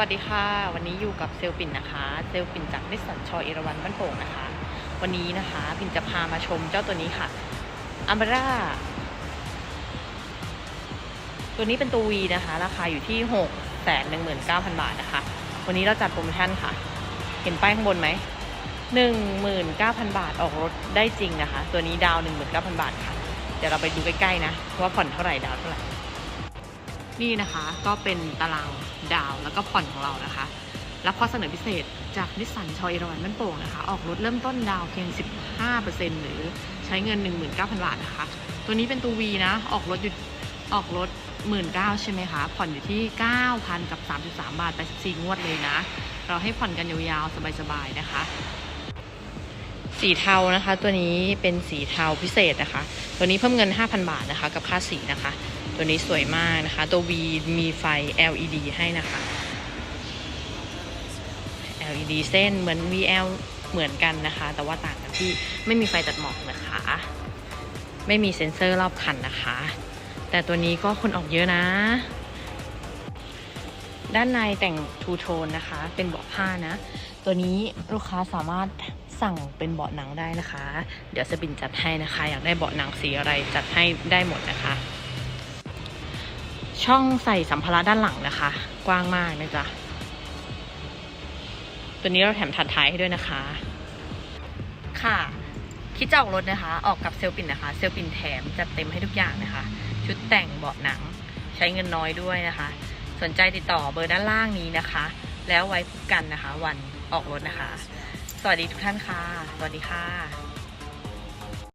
วัสดีค่ะ วันนี้อยู่กับเซลลปิ่นนะคะ เซลลปิ่นจากนิสสันชอเอราวันบ้านโป่งนะคะ วันนี้นะคะปิ่นจะพามาชมเจ้าตัวนี้ค่ะอัมบร่าตัวนี้เป็นตัววีนะคะ ราคาอยู่ที่6 1 9 0 0 0บาทนะคะ วันนี้เราจัดโปรโมชั่นค่ะ เห็นป้ายข้างบนไหม19,000บาทออกรถได้จริงนะคะ ตัวนี้ดาว19,000บาทค่ะ เดี๋ยวเราไปดูใกล้ๆนะว่าผ่อนเท่าไหร่ดาวเท่าไหร่ นี่นะคะก็เป็นตารางดาวแล้วก็ผ่อนของเรานะคะ รับข้อเสนอพิเศษจากนิสสันชอยเอราวันบ้านโป่งนะคะ ออกรถเริ่มต้นดาวเพียง 15%หรือใช้เงิน 19,000 บาทนะคะ ตัวนี้เป็นตัว V นะ ออกรถอยู่ออกรถ 19,000ใช่ไหมคะ ผ่อนอยู่ที่ 9,000 กับ 33 บาทไป4งวดเลยนะ เราให้ผ่อนกันยาวๆ สบายๆ นะคะ สีเทานะคะ ตัวนี้เป็นสีเทาพิเศษนะคะ ตัวนี้เพิ่มเงิน 5,000 บาทนะคะ กับค่าสีนะคะ ตัวนี้สวยมากนะคะ ตัว V มีไฟ LED ให้นะคะ LED เส้นเหมือน VL เหมือนกันนะคะ แต่ว่าต่างกันที่ไม่มีไฟตัดหมอกนะคะ ไม่มีเซ็นเซอร์รอบคันนะคะ แต่ตัวนี้ก็คนออกเยอะนะ ด้านในแต่งทูโทนนะคะ เป็นเบาะผ้านะ ตัวนี้ลูกค้าสามารถสั่งเป็นเบาะหนังได้นะคะ เดี๋ยวสปินจัดให้นะคะ อยากได้เบาะหนังสีอะไรจัดให้ได้หมดนะคะ ช่องใส่สัมภาระด้านหลังนะคะ กว้างมากนะจ๊ะ ตัวนี้เราแถมถัดท้ายให้ด้วยนะคะ ค่ะ คิดจะออกรถนะคะ ออกกับเซลปินนะคะ เซลลปินแถมจัดเต็มให้ทุกอย่างนะคะ ชุดแต่งเบาะหนัง ใช้เงินน้อยด้วยนะคะ สนใจติดต่อเบอร์ด้านล่างนี้นะคะ แล้วไว้พบกันนะคะ วันออกรถนะคะ สวัสดีทุกท่านค่ะ สวัสดีค่ะ